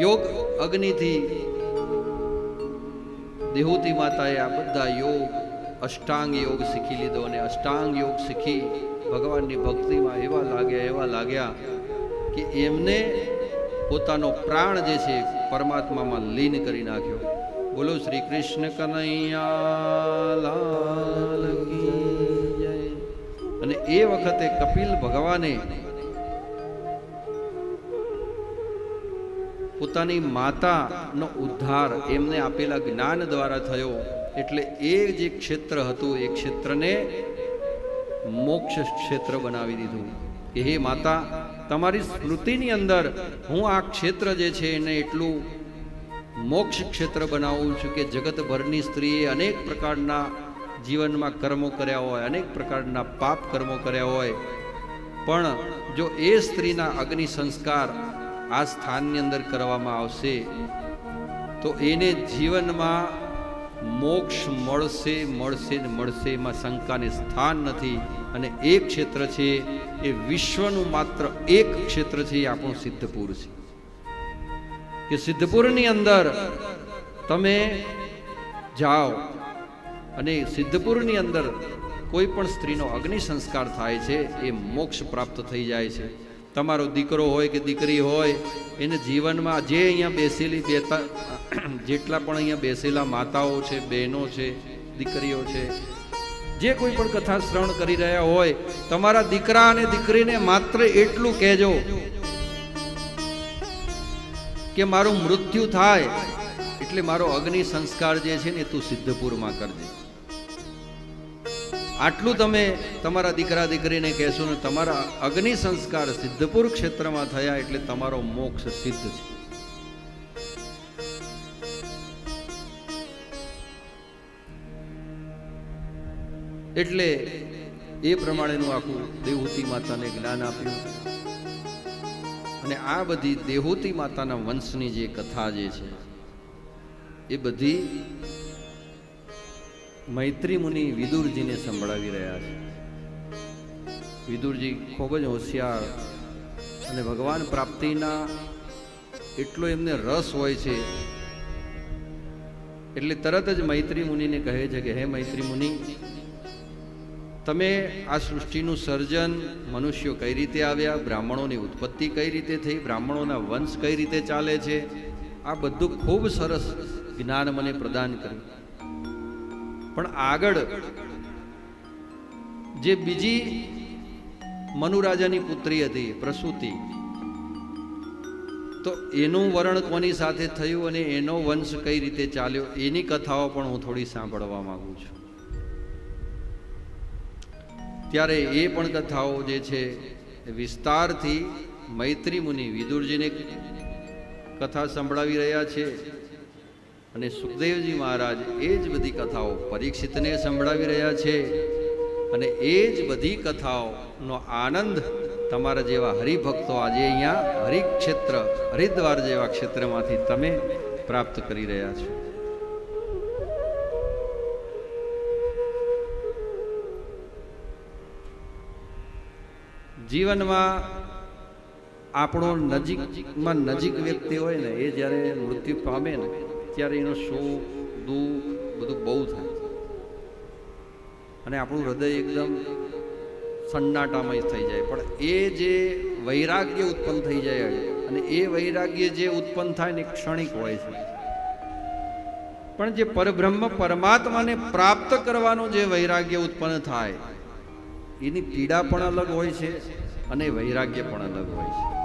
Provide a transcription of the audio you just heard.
યોગ અગ્નિથી દેહુતી માતાએ આ બધા યોગ, અષ્ટાંગ યોગ શીખી લીધો અને અષ્ટાંગ યોગ શીખી ભગવાનની ભક્તિમાં એવા લાગ્યા એવા લાગ્યા કે એમને પોતાનો પ્રાણ જે છે પરમાત્મામાં લીન કરી નાખ્યો. બોલો શ્રી કૃષ્ણ કનૈયા લાલ અને એ વખતે કપિલ ભગવાને પોતાની માતાનો ઉદ્ધાર એમને આપેલા જ્ઞાન દ્વારા થયો. એટલે એ જે ક્ષેત્ર હતું, એ ક્ષેત્રને મોક્ષ ક્ષેત્ર બનાવી દીધું. કે હે માતા, તમારી સ્મૃતિની અંદર હું આ ક્ષેત્ર જે છે એને એટલું મોક્ષ ક્ષેત્ર બનાવું છું કે જગતભરની સ્ત્રીએ અનેક પ્રકારના જીવનમાં કર્મો કર્યા હોય, અનેક પ્રકારના પાપ કર્મો કર્યા હોય. પણ જો એ સ્ત્રીના અગ્નિ સંસ્કાર આ સ્થાનની અંદર કરવામાં આવશે, તો એને જીવનમાં મોક્ષ મળશે મળશે ને મળશે એમાં શંકાને સ્થાન નથી. અને એ ક્ષેત્ર છે, એ વિશ્વનું માત્ર એક ક્ષેત્ર છે, એ આપણું સિદ્ધપુર છે. કે સિદ્ધપુરની અંદર તમે જાઓ અને સિદ્ધપુરની અંદર કોઈ પણ સ્ત્રીનો અગ્નિ સંસ્કાર થાય છે, એ મોક્ષ પ્રાપ્ત થઈ જાય છે. તમારો દીકરો હોય કે દીકરી હોય, એને જીવનમાં જે અહીંયા બેસેલી બેતા, જેટલા પણ અહીંયા બેસેલા માતાઓ છે, બહેનો છે, દીકરીઓ છે, જે કોઈ પણ કથા શ્રવણ કરી રહ્યા હોય, તમારા દીકરા અને દીકરીને માત્ર એટલું કહેજો કે મારું મૃત્યુ થાય, એટલે મારો અગ્નિ સંસ્કાર જે છે ને તું સિદ્ધપુરમાં કરજે. આટલું તમે તમારા દીકરા, દીકરીને કહેશો ને તમારા અગ્નિ સંસ્કાર સિદ્ધપુર ક્ષેત્રમાં થયા એટલે તમારો મોક્ષ સિદ્ધ છે. એટલે એ પ્રમાણેનું આખું દેવહૂતિ માતાને જ્ઞાન આપ્યું. અને આ બધી દેહૂતી માતાના વંશની જે કથા જે છે, એ બધી મૈત્રી મુનિ વિદુરજીને સંભળાવી રહ્યા છે. વિદુરજી ખૂબ જ હોશિયાર અને ભગવાન પ્રાપ્તિના એટલો એમને રસ હોય છે. એટલે તરત જ મૈત્રી મુનિને કહે છે કે, હે મૈત્રી મુનિ, તમે આ સૃષ્ટિનું સર્જન મનુષ્યો કઈ રીતે આવ્યા? બ્રાહ્મણોની ઉત્પત્તિ કઈ રીતે થઈ? બ્રાહ્મણોના વંશ કઈ રીતે ચાલે છે? આ બધું ખૂબ સરસ જ્ઞાન મને પ્રદાન કર્યું. પણ આગળ જે બીજી મનુરાજાની પુત્રી હતી, પ્રસૂતિ, તો એનું વરણ કોની સાથે થયું અને એનો વંશ કઈ રીતે ચાલ્યો, એની કથાઓ પણ હું થોડી સાંભળવા માંગુ છું. ત્યારે એ પણ કથાઓ જે છે, વિસ્તારથી મૈત્રી મુનિ વિદુરજીને કથા સંભળાવી રહ્યા છે. અને સુખદેવજી મહારાજ એ જ બધી કથાઓ પરીક્ષિતને સંભળાવી રહ્યા છે. અને એ જ બધી કથાઓનો આનંદ તમારા જેવા હરિભક્તો આજે અહીંયા હરિક્ષેત્ર, હરિદ્વાર જેવા ક્ષેત્રમાંથી તમે પ્રાપ્ત કરી રહ્યા છો. જીવનમાં આપણો નજીકમાં નજીક વ્યક્તિ હોય ને, એ જ્યારે મૃત્યુ પામે ને ત્યારે એનો શોક, દુઃખ બધું બહુ થાય અને આપણું હૃદય એકદમ સન્નાટામય થઈ જાય. પણ એ જે વૈરાગ્ય ઉત્પન્ન થઈ જાય અને એ વૈરાગ્ય જે ઉત્પન્ન થાય ને ક્ષણિક હોય છે. પણ જે પરબ્રહ્મ પરમાત્માને પ્રાપ્ત કરવાનું જે વૈરાગ્ય ઉત્પન્ન થાય, એની પીડા પણ અલગ હોય છે અને વૈરાગ્ય પણ અલગ હોય છે.